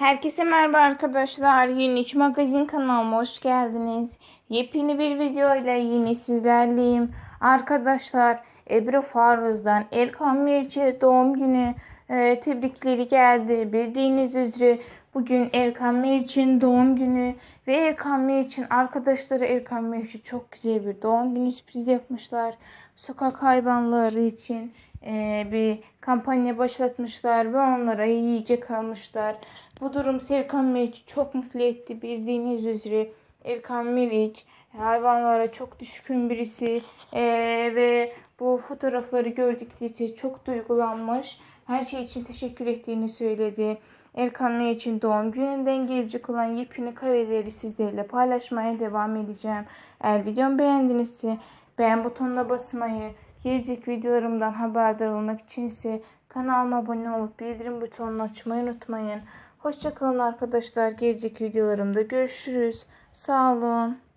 Herkese merhaba arkadaşlar. Yeni iç magazin kanalıma hoş geldiniz. Yepyeni bir video ile yine sizlerleyim. Arkadaşlar Ebru Faruz'dan Erkan Meriç'e doğum günü e, tebrikleri geldi. Bildiğiniz üzere bugün Erkan Meriç'in doğum günü ve Erkan Meriç'in arkadaşları Erkan Meriç'e çok güzel bir doğum günü sürpriz yapmışlar. Sokak hayvanları için e, bir kampanya başlatmışlar ve onlara yiyecek almışlar. Bu durum Serkan Meriç'i çok mutlu etti. Bildiğiniz üzere Erkan Meriç hayvanlara çok düşkün birisi e, ve bu fotoğrafları gördükçe çok duygulanmış. Her şey için teşekkür ettiğini söyledi. Erkan Meriç'in doğum gününden gelecek olan yepyeni kareleri sizlerle paylaşmaya devam edeceğim. Eğer videomu beğendinizse beğen butonuna basmayı, gelecek videolarımdan haberdar olmak için ise kanalıma abone olup bildirim butonunu açmayı unutmayın. Hoşçakalın arkadaşlar. Gelecek videolarımda görüşürüz. Sağ olun.